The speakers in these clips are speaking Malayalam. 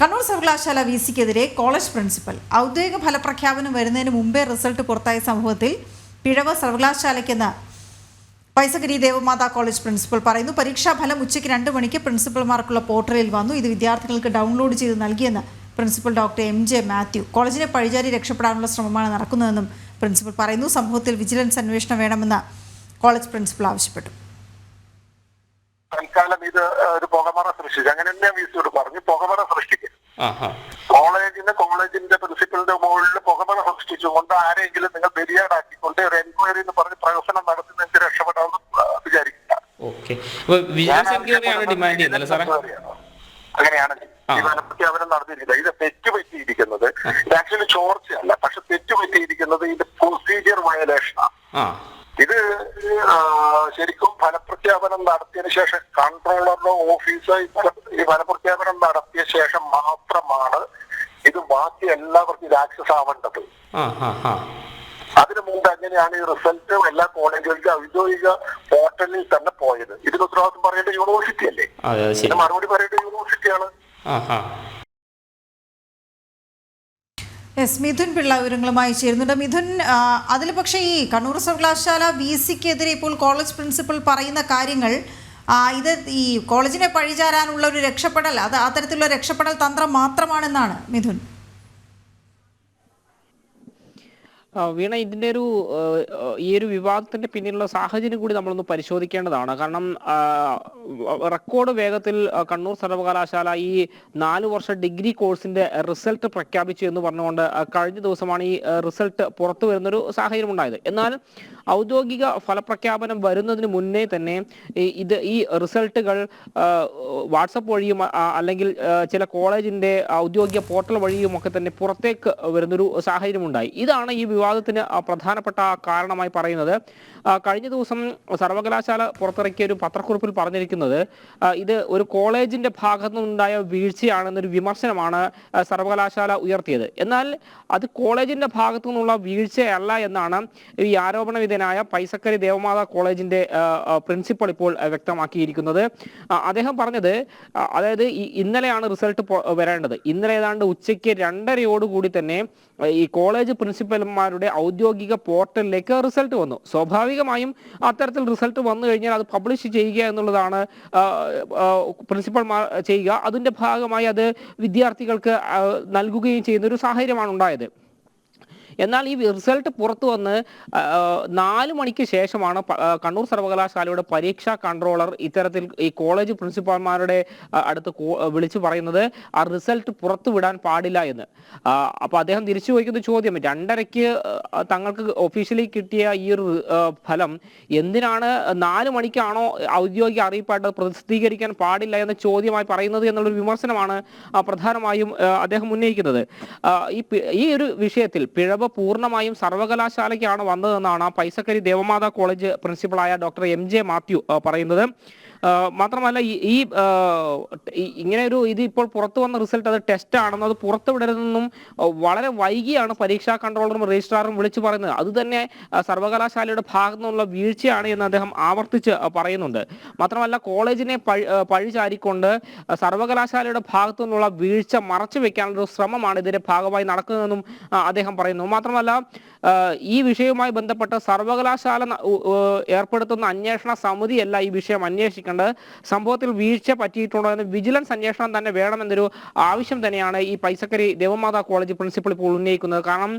കണ്ണൂർ സർവകലാശാല വി സിക്കെതിരെ കോളേജ് പ്രിൻസിപ്പൽ ഔദ്യോഗിക ഫലപ്രഖ്യാപനം വരുന്നതിന് മുമ്പേ റിസൾട്ട് പുറത്തായ സംഭവത്തിൽ പിഴവ് സർവകലാശാലയ്ക്കെന്ന് പൈസഗിരി ദേവമാതാ കോളേജ് പ്രിൻസിപ്പൽ പറയുന്നു. പരീക്ഷാ ഫലം ഉച്ചയ്ക്ക് രണ്ട് മണിക്ക് പ്രിൻസിപ്പൽമാർക്കുള്ള പോർട്ടലിൽ വന്നു. ഇത് വിദ്യാർത്ഥികൾക്ക് ഡൗൺലോഡ് ചെയ്ത് നൽകിയെന്ന് principal doctor M J Mathew. കോളേജിനെ പഴിചാരി രക്ഷപ്പെടാനുള്ള ശ്രമമാണ് നടക്കുന്നതെന്നും പ്രിൻസിപ്പൽ പറയുന്നു. സംഭവത്തിൽ വിജിലൻസ് അന്വേഷണം വേണമെന്ന് കോളേജ് പ്രിൻസിപ്പൽ ആവശ്യപ്പെട്ടു. തൽക്കാലം ഇത് ഒരു പുകമറ സൃഷ്ടിച്ചു. അങ്ങനെ തന്നെ പറഞ്ഞു. പുകമറ സൃഷ്ടിക്കും. ആഹാ. കോളേജിന് കോളേജിന്റെ പ്രിൻസിപ്പലിന്റെ മുകളിൽ പുകമറ സൃഷ്ടിച്ചുകൊണ്ട് ആരെങ്കിലും നിങ്ങൾ ബലിയാടാക്കിക്കൊണ്ട് ഒരു എൻക്വയറി എന്ന് പറഞ്ഞ് പ്രകസനം നടത്തി നിങ്ങൾക്ക് രക്ഷപ്പെടാമെന്ന് വിചാരിക്കില്ല അങ്ങനെയാണ്. ഇതിനെപ്പറ്റി ഈ നടന്നിരിക്കുന്നത്. ഇത് തെറ്റ് പറ്റിയിരിക്കുന്നത് ഇത് ആക്ച്വലി ചോർച്ചയല്ല പക്ഷെ തെറ്റ് പറ്റിയിരിക്കുന്നത് ഇതിന്റെ പ്രൊസീജിയർ വയലേഷനാണ് ഇത് ശരി ശരിക്കും ഫലപ്രഖ്യാപനം നടത്തിയതിനു ശേഷം കൺട്രോളറുടെ ഓഫീസ് ഈ ഫല- ഫലപ്രഖ്യാപനം നടത്തിയ ശേഷം മാത്രമാണ് ഇത് ബാക്കി എല്ലാവർക്കും ഇത് ആക്സസ് ആവേണ്ടത്. അതിനു മുമ്പ് എങ്ങനെയാണ് ഈ റിസൾട്ട് എല്ലാ കോളേജുകളിലും ഔദ്യോഗിക പോർട്ടലിൽ തന്നെ പോയത്? ഇതിന് ഉത്തരവാദിത്വം പറയേണ്ട യൂണിവേഴ്സിറ്റി അല്ലേ ഇതിന് മറുപടി പറയേണ്ട യൂണിവേഴ്സിറ്റിയാണ്. എസ് മിഥുൻ പിള്ള വിവരങ്ങളുമായി ചേരുന്നുണ്ട്. മിഥുൻ അതിൽ പക്ഷേ ഈ കണ്ണൂർ സർവകലാശാല വി സിക്കെതിരെ ഇപ്പോൾ കോളേജ് പ്രിൻസിപ്പൽ പറയുന്ന കാര്യങ്ങൾ ഇത് ഈ കോളേജിനെ പഴിചാരാനുള്ള ഒരു രക്ഷപ്പെടൽ അത് അത്തരത്തിലുള്ള രക്ഷപ്പെടൽ തന്ത്രം മാത്രമാണെന്നാണ് മിഥുൻ ആ, വീണ ഇതിന്റെ ഒരു ഈ ഒരു വിവാദത്തിന്റെ പിന്നിലുള്ള സാഹചര്യം കൂടി നമ്മളൊന്ന് പരിശോധിക്കേണ്ടതാണ്. കാരണം റെക്കോർഡ് വേഗത്തിൽ കണ്ണൂർ സർവകലാശാല ഈ നാല് വർഷ ഡിഗ്രി കോഴ്സിന്റെ റിസൾട്ട് പ്രഖ്യാപിച്ചു എന്ന് പറഞ്ഞുകൊണ്ട് കഴിഞ്ഞ ദിവസമാണ് ഈ റിസൾട്ട് പുറത്തു വരുന്നൊരു സാഹചര്യം ഉണ്ടായത് എന്നാൽ ഔദ്യോഗിക ഫലപ്രഖ്യാപനം വരുന്നതിന് മുന്നേ തന്നെ ഇത് ഈ റിസൾട്ടുകൾ വാട്സപ്പ് വഴിയും അല്ലെങ്കിൽ ചില കോളേജിന്റെ ഔദ്യോഗിക പോർട്ടൽ വഴിയും ഒക്കെ തന്നെ പുറത്തേക്ക് വരുന്നൊരു സാഹചര്യം ഉണ്ടായി ഇതാണ് ഈ വിവാദത്തിന് പ്രധാനപ്പെട്ട കാരണമായി പറയുന്നത് കഴിഞ്ഞ ദിവസം സർവകലാശാല പുറത്തിറക്കിയ ഒരു പത്രക്കുറിപ്പിൽ പറഞ്ഞിരിക്കുന്നത് ഇത് ഒരു കോളേജിന്റെ ഭാഗത്തു നിന്നുണ്ടായ വീഴ്ചയാണെന്നൊരു വിമർശനമാണ് സർവകലാശാല ഉയർത്തിയത്. എന്നാൽ അത് കോളേജിന്റെ ഭാഗത്തു നിന്നുള്ള വീഴ്ചയല്ല എന്നാണ് ഈ ആരോപണ വിധേയനായ പൈസക്കരി ദേവമാതാ കോളേജിന്റെ പ്രിൻസിപ്പൽ ഇപ്പോൾ വ്യക്തമാക്കിയിരിക്കുന്നത്. അദ്ദേഹം പറഞ്ഞത് അതായത് ഇന്നലെയാണ് റിസൾട്ട് വരേണ്ടത്. ഇന്നലെ ഏതാണ്ട് ഉച്ചയ്ക്ക് രണ്ടരയോടുകൂടി തന്നെ ഈ കോളേജ് പ്രിൻസിപ്പൽമാരുടെ ഔദ്യോഗിക പോർട്ടലിലേക്ക് റിസൾട്ട് വന്നു. സ്വാഭാവികമായും അത്തരത്തിൽ റിസൾട്ട് വന്നു കഴിഞ്ഞാൽ അത് പബ്ലിഷ് ചെയ്യുക എന്നുള്ളതാണ് പ്രിൻസിപ്പൽ ചെയ്യുക. അതിന്റെ ഭാഗമായി അത് വിദ്യാർത്ഥികൾക്ക് നൽകുകയും ചെയ്യുന്ന ഒരു സാഹചര്യമാണ് ഉണ്ടായത്. എന്നാൽ ഈ റിസൾട്ട് പുറത്തു വന്ന് നാല് മണിക്ക് ശേഷമാണ് കണ്ണൂർ സർവകലാശാലയുടെ പരീക്ഷാ കൺട്രോളർ ഇത്തരത്തിൽ ഈ കോളേജ് പ്രിൻസിപ്പാൾമാരുടെ അടുത്ത് വിളിച്ചു പറയുന്നത് ആ റിസൾട്ട് പുറത്തു വിടാൻ പാടില്ല എന്ന്. അപ്പോൾ അപ്പൊ അദ്ദേഹം തിരിച്ചു ചോദിക്കുന്ന ചോദ്യം രണ്ടരയ്ക്ക് തങ്ങൾക്ക് ഒഫീഷ്യലി കിട്ടിയ ഈ ഒരു ഫലം എന്തിനാണ് നാല് മണിക്കാണോ ഔദ്യോഗിക അറിയിപ്പായിട്ട് പ്രസിദ്ധീകരിക്കാൻ പാടില്ല എന്ന ചോദ്യമായി പറയുന്നത് എന്നുള്ളൊരു വിമർശനമാണ് പ്രധാനമായും അദ്ദേഹം ഉന്നയിക്കുന്നത്. ഈ ഈ ഒരു വിഷയത്തിൽ പിഴവ് പൂർണമായും സർവകലാശാലയ്ക്കാണ് വന്നതെന്നാണ് പൈസക്കരി ദേവമാതാ കോളേജ് പ്രിൻസിപ്പളായ ഡോക്ടർ എം ജെ മാത്യു പറയുന്നത്. മാത്രമല്ല ഈ ഇങ്ങനെ ഒരു ഇത് ഇപ്പോൾ പുറത്തു വന്ന റിസൾട്ട് അത് ടെസ്റ്റ് ആണെന്നും അത് പുറത്തുവിടരുതെന്നും വളരെ വൈകിയാണ് പരീക്ഷാ കൺട്രോളറും രജിസ്ട്രാറും വിളിച്ചു പറയുന്നത്. അത് തന്നെ സർവകലാശാലയുടെ ഭാഗത്തു നിന്നുള്ള വീഴ്ചയാണ് എന്ന് അദ്ദേഹം ആവർത്തിച്ച് പറയുന്നുണ്ട്. മാത്രമല്ല കോളേജിനെ പഴി പഴിചാരിക്കൊണ്ട് സർവകലാശാലയുടെ ഭാഗത്തു നിന്നുള്ള വീഴ്ച മറച്ചു വെക്കാനുള്ള ശ്രമമാണ് ഇതിന്റെ ഭാഗമായി നടക്കുന്നതെന്നും അദ്ദേഹം പറയുന്നു. മാത്രമല്ല ഈ വിഷയവുമായി ബന്ധപ്പെട്ട് സർവകലാശാല ഏർപ്പെടുത്തുന്ന അന്വേഷണ സമിതിയല്ല ഈ വിഷയം അന്വേഷിക്കേണ്ടത് സംഭവത്തിൽ വീഴ്ച പറ്റിയിട്ടുണ്ടോ എന്ന് വിജിലൻസ് അന്വേഷണം തന്നെ വേണമെന്നൊരു ആവശ്യം തന്നെയാണ് ഈ പൈസക്കരി ദേവമാതാ കോളേജ് പ്രിൻസിപ്പൽ ഇപ്പോൾ ഉന്നയിക്കുന്നത്. കാരണം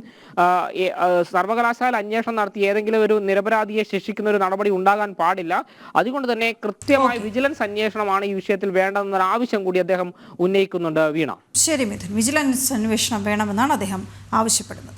സർവകലാശാല അന്വേഷണം നടത്തി ഏതെങ്കിലും ഒരു നിരപരാധിയെ ശിക്ഷിക്കുന്ന ഒരു നടപടി ഉണ്ടാകാൻ പാടില്ല. അതുകൊണ്ട് തന്നെ കൃത്യമായ വിജിലൻസ് അന്വേഷണമാണ് ഈ വിഷയത്തിൽ വേണ്ടതെന്നൊരു ആവശ്യം കൂടി അദ്ദേഹം ഉന്നയിക്കുന്നുണ്ട് വീണ. ശരി മിഥുൻ. വിജിലൻസ് അന്വേഷണം വേണമെന്നാണ് അദ്ദേഹം ആവശ്യപ്പെടുന്നത്.